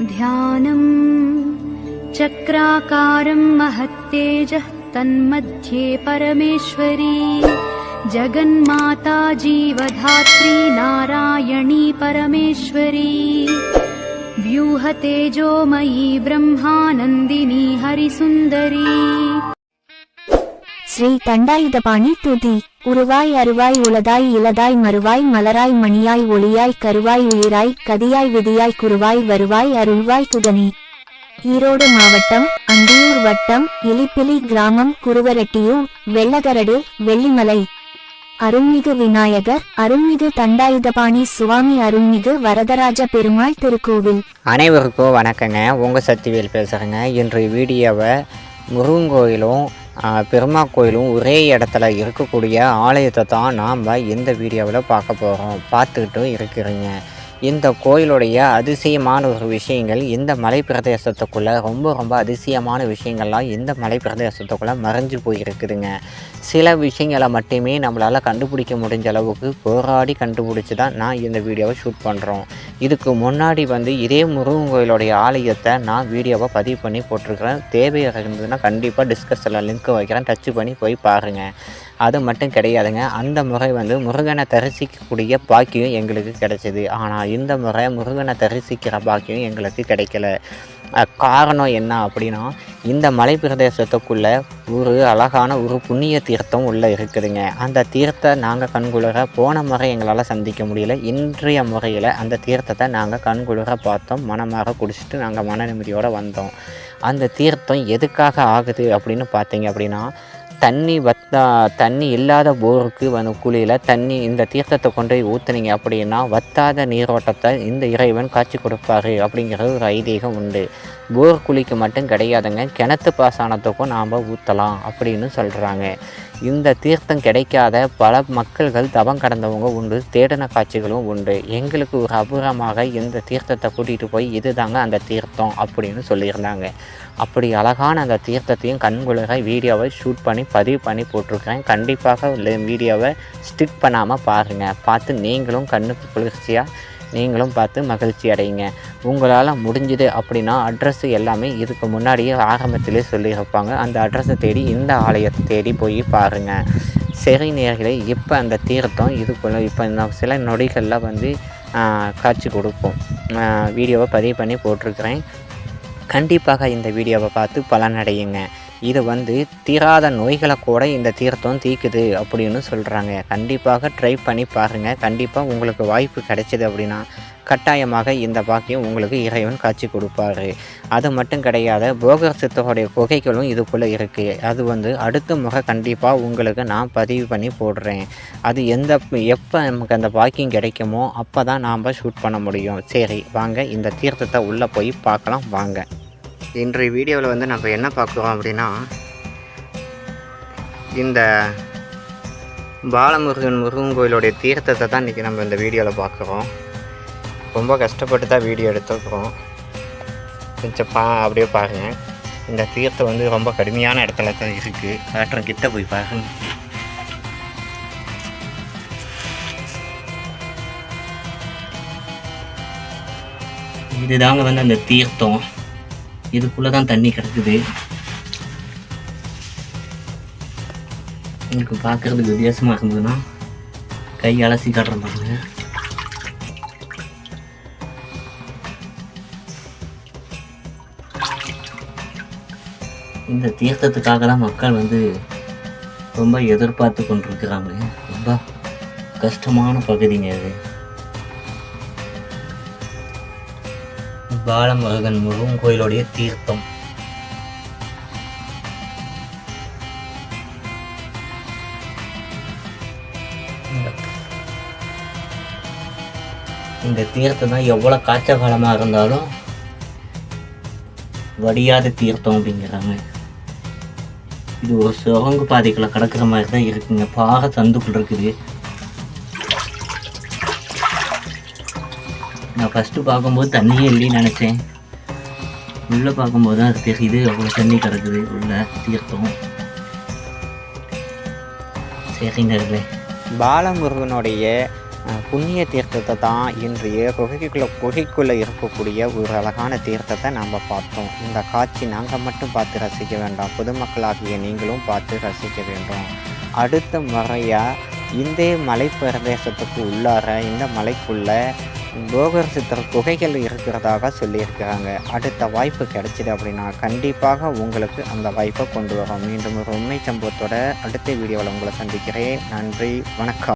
ध्यानम्। चक्राकारं महत्तेजः तन्मध्ये परमेश्वरी। जगन्माता जीवधात्री नारायणी परमेश्वरी। व्यूहतेजोमयी ब्रह्मानन्दिनी हरिसुन्दरी ஸ்ரீ தண்டாயுதபாணி துதி. உருவாய் அருவாய் உளதாய் இலதாய் மறுவாய் மலராய் மணியாய் ஒளியாய் கருவாய் உயிராய் கதியாய் விதியாய் குருவாய் வருவாய் அருள்வாய் குகனி ஈரோடு மாவட்டம் அந்தியூர் வட்டம் இலிப்பிலி கிராமம் குருவரட்டியூர் வெள்ளகரடு வெள்ளிமலை. அருள்மிகு விநாயகர் அருள்மிகு தண்டாயுதபாணி சுவாமி அருள்மிகு வரதராஜ பெருமாள் திருக்கோவில். அனைவருக்கும் வணக்கங்க. உங்க சக்திவேல் பேசுகிறேங்க இன்று வீடியோவை முருகன் கோயிலும் பெருமா கோயிலும் ஒரே இடத்துல இருக்கக்கூடிய ஆலயத்தை தான் நாம் இந்த வீடியோவில் பார்க்க போகிறோம் பார்த்துக்கிட்டும் இருக்கிறீங்க. இந்த கோயிலுடைய அதிசயமான ஒரு விஷயங்கள் இந்த மலை பிரதேசத்துக்குள்ளே ரொம்ப ரொம்ப அதிசயமான விஷயங்கள்லாம் இந்த மலை பிரதேசத்துக்குள்ளே மறைஞ்சு போயிருக்குதுங்க. சில விஷயங்களை மட்டுமே நம்மளால் கண்டுபிடிக்க முடிஞ்ச அளவுக்கு போராடி கண்டுபிடிச்சி தான் நான் இந்த வீடியோவை ஷூட் பண்ணுறோம் இதுக்கு முன்னாடி வந்து இதே முருகன் கோயிலுடைய ஆலயத்தை நான் வீடியோவை பதிவு பண்ணி போட்டிருக்கிறேன். தேவையாக இருந்ததுன்னா கண்டிப்பாக டிஸ்கஷனில் லிங்க் வைக்கிறேன். டச் பண்ணி போய் பாருங்கள் அது மட்டும் கிடையாதுங்க. அந்த முறை வந்து முருகனை தரிசிக்கக்கூடிய பாக்கியம் எங்களுக்கு கிடைச்சிது. ஆனால் இந்த முறை முருகனை தரிசிக்கிற பாக்கியம் எங்களுக்கு கிடைக்கல. காரணம் என்ன அப்படின்னா இந்த மலை பிரதேசத்துக்குள்ளே ஒரு அழகான ஒரு புண்ணிய தீர்த்தம் உள்ளே இருக்குதுங்க. அந்த தீர்த்தை நாங்கள் கண்குளிர போன முறை எங்களால் சந்திக்க முடியல. இன்றைய முறையில் அந்த தீர்த்தத்தை நாங்கள் கண்குளிர பார்த்தோம். மனமாக குடிச்சிட்டு நாங்கள் மன நிம்மதியோடு வந்தோம். அந்த தீர்த்தம் எதுக்காக ஆகுது அப்படின்னு பார்த்தீங்க அப்படின்னா தண்ணி வத்தா தண்ணி இல்லாத போருக்கு வந்து குழியில் தண்ணி இந்த தீர்த்தத்தை கொண்டு போய் ஊற்றுனீங்க அப்படின்னா வத்தாத நீரோட்டத்தை இந்த இறைவன் காட்சி கொடுப்பாரு அப்படிங்கிறது ஒரு ஐதீகம் உண்டு. போர் குழிக்கு மட்டும் கிடையாதுங்க. கிணத்து பாசனத்துக்கும் நாம் ஊற்றலாம் அப்படின்னு சொல்கிறாங்க இந்த தீர்த்தம் கிடைக்காத பல மக்கள்கள் தவம் கடந்தவங்க உண்டு தேடின காட்சிகளும் உண்டு. எங்களுக்கு ஒரு அபூரமாக இந்த தீர்த்தத்தை கூட்டிகிட்டு போய் இதுதாங்க அந்த தீர்த்தம் அப்படின்னு சொல்லியிருந்தாங்க. அப்படி அழகான அந்த தீர்த்தத்தையும் கண்குளிர வீடியோவை ஷூட் பண்ணி பதிவு பண்ணி போட்டிருக்கிறேன். கண்டிப்பாக வீடியோவை ஸ்டிக் பண்ணாமல் பாருங்கள் பார்த்து நீங்களும் கண்ணுக்கு குளிர்ச்சியாக நீங்களும் பார்த்து மகிழ்ச்சி அடையுங்க. உங்களால் முடிஞ்சுது அப்படின்னா அட்ரஸ் எல்லாமே இதுக்கு முன்னாடியே ஆரம்பத்திலே சொல்லியிருப்பாங்க அந்த அட்ரஸை தேடி இந்த ஆலயத்தை தேடி போய் பாருங்கள் சிறை நேர்களை இப்போ அந்த தீர்த்தம் இதுக்குள்ளே இப்போ இந்த சில நொடிகளில் வந்து காட்சி கொடுப்போம் வீடியோவை பதிவு பண்ணி போட்டிருக்கிறேன். கண்டிப்பாக இந்த வீடியோவை பார்த்து பலனடையுங்க. இது வந்து தீராத நோய்களை கூட இந்த தீர்த்தம் தீக்குது அப்படின்னு சொல்கிறாங்க கண்டிப்பாக ட்ரை பண்ணி பாருங்கள் கண்டிப்பாக உங்களுக்கு வாய்ப்பு கிடைச்சிது அப்படின்னா கட்டாயமாக இந்த பாக்கியம் உங்களுக்கு இறைவன் காட்சி கொடுப்பாரு. அது மட்டும் கிடையாது போகர் சித்தருடைய குகைகளும் இதுக்குள்ளே இருக்குது அது வந்து அடுத்த முறை கண்டிப்பாக உங்களுக்கு நான் பதிவு பண்ணி போடுறேன். அது எந்த எப்போ நமக்கு அந்த பாக்கியம் கிடைக்குமோ அப்போ தான் நாம் ஷூட் பண்ண முடியும். சரி வாங்க இந்த தீர்த்தத்தை உள்ளே போய் பார்க்கலாம். வாங்க. இன்றைய வீடியோவில் வந்து நம்ம என்ன பார்க்குறோம் அப்படின்னா இந்த பாலமுருகன் முருகன் கோயிலுடைய தீர்த்தத்தை தான் இன்றைக்கி நம்ம இந்த வீடியோவில் பார்க்குறோம். ரொம்ப கஷ்டப்பட்டு தான் வீடியோ எடுத்துருக்குறோம். கொஞ்சம் பா அப்படியே பாருங்கள் இந்த தீர்த்தம் வந்து ரொம்ப கடுமையான இடத்துல தான் இருக்குது காட்டுறேன் கிட்ட போய் பாருங்க. இதுதாங்க வந்து அந்த தீர்த்தம். இதுக்குள்ளே தான் தண்ணி கிடக்குது. உங்களுக்கு பார்க்குறதுக்கு வித்தியாசமாக இருந்ததுன்னா கை அலசி காட்டுறாங்க பாருங்க. இந்த தீர்த்தத்துக்காக தான் மக்கள் வந்து ரொம்ப எதிர்பார்த்து கொண்டிருக்கிறாங்க ரொம்ப கஷ்டமான பகுதிங்க அது பாலமுருகன் முருகன் கோயிலுடைய தீர்த்தம். இந்த தீர்த்தம் தான் எவ்வளோ காய்ச்ச காலமாக இருந்தாலும் வடியாத தீர்த்தம் அப்படிங்கிறாங்க. இது ஒரு சுரங்கு பாதைக்குள்ள கிடக்கிற மாதிரி தான் இருக்குங்க. பாறை சந்துக்குள் இருக்குது. நான் ஃபஸ்ட்டு பார்க்கும்போது தண்ணியே இல்லைன்னு நினச்சேன். உள்ளே பார்க்கும்போது தான் அது தெரியுது அவ்வளோ தண்ணி கிடக்குது உள்ள தீர்த்தம். சரிங்க பாலமுருகனுடைய புண்ணிய தீர்த்தத்தை தான் இன்றைய குகைக்குள்ளே குகைக்குள்ளே இருக்கக்கூடிய ஒரு அழகான தீர்த்தத்தை நாம் பார்த்தோம். இந்த காட்சி நாங்கள் மட்டும் பார்த்து ரசிக்க வேண்டாம். பொதுமக்களாகிய நீங்களும் பார்த்து ரசிக்க வேண்டும். அடுத்த முறையாக இந்த மலை பிரதேசத்துக்கு உள்ளார இந்த மலைக்குள்ளே போகர் சித்தர் குகைகள் இருக்கிறதாக சொல்லியிருக்கிறாங்க. அடுத்த வாய்ப்பு கிடைச்சிது அப்படின்னா கண்டிப்பாக உங்களுக்கு அந்த வாய்ப்பை கொண்டு வரும். மீண்டும் ஒரு உண்மை சம்பவத்தோட அடுத்த வீடியோவில் உங்களை சந்திக்கிறேன். நன்றி வணக்கம்.